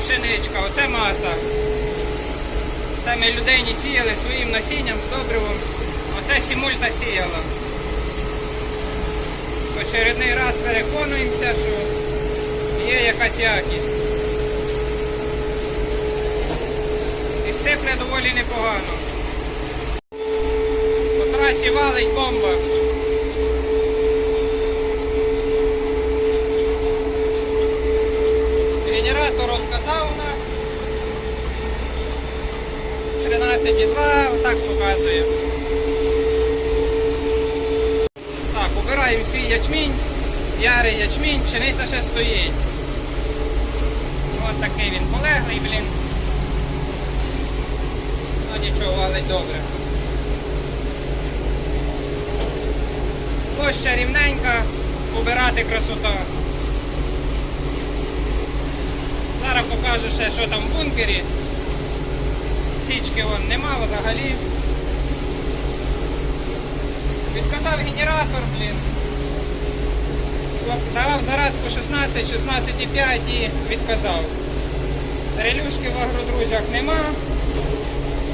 пшеничка, оце маса. Це ми людині сіяли своїм насінням, добривом. Оце сімульта сіяла. Очередний раз переконуємося, що є якась якість. І сипле доволі непогано. По трасі валить бомба. Генератор отказав у нас. 13,2, отак показує. Так, убираємо свій ячмінь, ярий ячмінь, пшениця ще стоїть. Ось такий він полеглий, блін. Ну нічого, валить добре. Площа рівненька, убирати красота. Зараз покажу ще, що там в бункері. Січки вон нема взагалі. Відказав генератор, блін. Давав зарядку 16, 16,5 і відказав. Релюшки в агродрузях нема.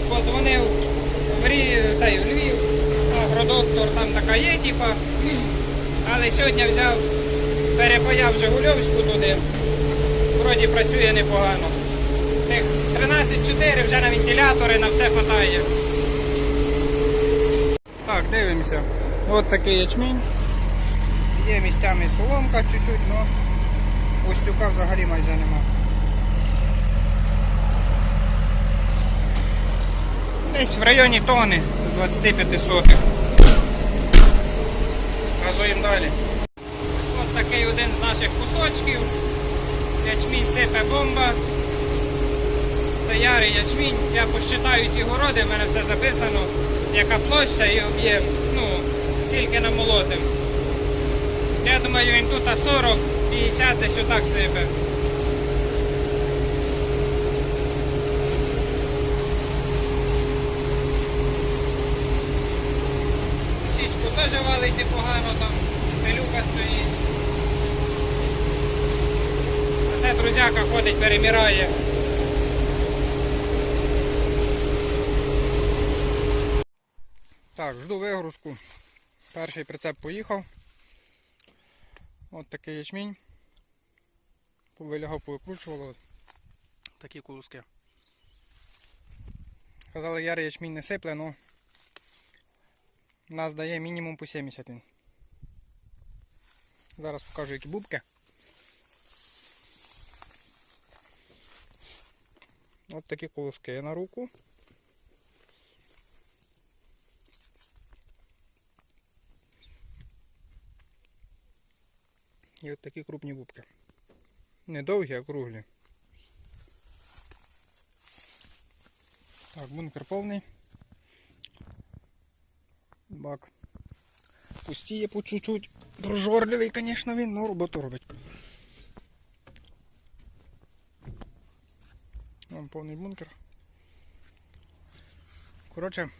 Подзвонив в, Рі... та й в Львів, агродоктор, там така є, типа. Але сьогодні взяв, перепаяв Жигульовську туди. Вроді працює непогано. Тих 13-4 вже на вентилятори, на все хватає. Так, дивимося. От такий ячмінь. Є місцями соломка чуть-чуть, але устюка взагалі майже нема. Десь в районі тони з 25 сотих. Газуємо далі. Ось такий один з наших кусочків. Ячмінь сипе бомба. Ярий ячмінь. Я посчитаю ці городи, в мене все записано, яка площа і об'єм. Ну, скільки намолотив. Я думаю, він тут 40-50 десь отак сипе. Січку теж валить непогано, там пилюка стоїть. А це друзяка ходить, переміряє. Так, жду вигрузку. Перший прицеп поїхав. От такий ячмінь. Повилягав, повикручувало. Такі кулуски. Казали, ярий ячмінь не сипле, але нас дає мінімум по 70 він. Зараз покажу які бубки. От такі колоски на руку. І от такі крупні бубки. Не довгі, а круглі. Так, бункер повний. Бак пустіє по чуть-чуть. Прожорливий, звісно, він, але роботу робить. Вон повний бункер. Коротше,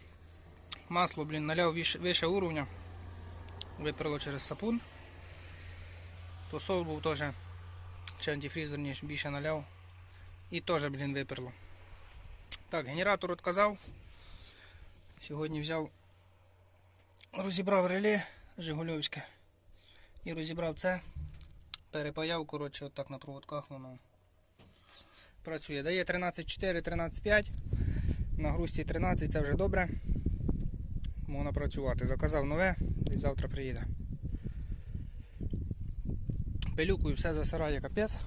масло, блін, наляв вище уровня. Виперло через сапун. То сол був теж, чи антифріз, верніше, більше наляв. І теж, блін, виперло. Так, генератор відказав. Сьогодні взяв, розібрав реле Жигульовське. І розібрав це. Перепаяв, коротше, отак на проводках воно працює. Дає 13,4, 13,5. На грусті 13, це вже добре. Можна працювати. Заказав нове і завтра приїде. Пилюкою все засирає капець.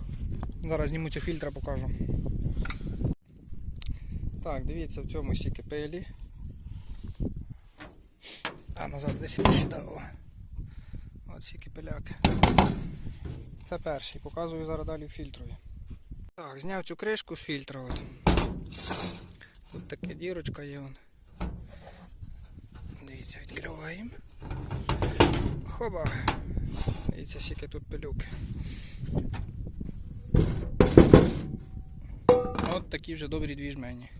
Зараз зніму ці фільтра покажу. Так, дивіться, в цьому стільки пилі. А назад висіплю сюди. О. От стільки пиляки. Це перший, показую зараз далі в фільтрові. Так, зняв цю кришку з фільтра. От. Тут така дірочка є. Вон. Дивіться, відкриваємо. Хоба. Дивіться, скільки тут пилюки. От такі вже добрі дві жмені.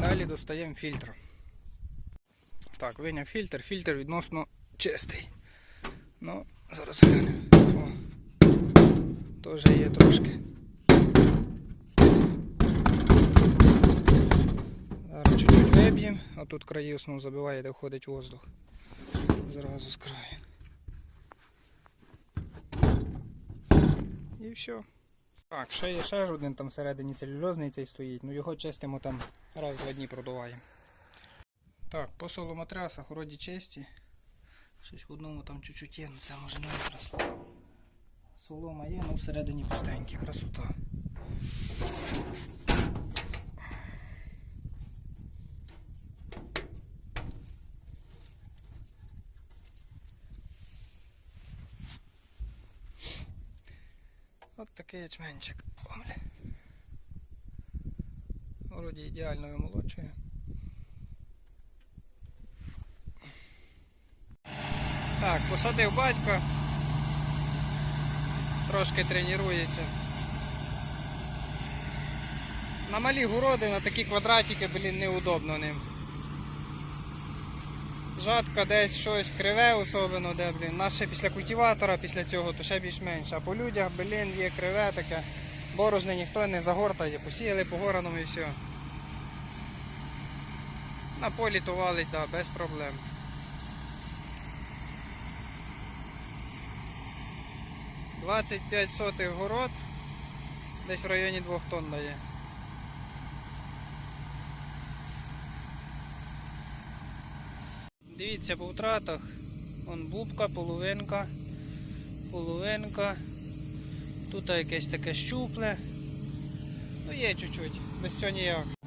Далі достаємо фільтр. Так, виняв фільтр, фільтр відносно чистий. Ну, зараз глянемо. Теж є трошки. Зараз чуть-чуть виб'ємо, а тут краї основ забиває, де входить воздух. Зразу з краю. І все. Так, ще є ще ж один там всередині целюльозний цей стоїть, ну його чистимо там раз-два дні продуваємо. Так, по соломотрясах вроді чисті. Щось в одному там чуть-чуть є, ну це може не виросло. Солома є, але всередині пустенькі, красота. От такий ячменчик. Вроді ідеально вимолочує. Так, посадив батька. Трошки тренується. На малі городи, на такі квадратики, блін, неудобно ним. Жатка десь щось криве, особливо, де, блін. Нас ще після культиватора, після цього, то ще більш-менш. А по людях, блін, є криве таке. Борозни ніхто не загортає, посіяли по гораному і все. На полі то валить, да, без проблем. Двадцять п'ять сотих город, десь в районі 2 тонн дає. Дивіться по втратах. Вон бубка, половинка, половинка. Тут якесь таке щупле. Ну є чуть-чуть, без цього ніяк.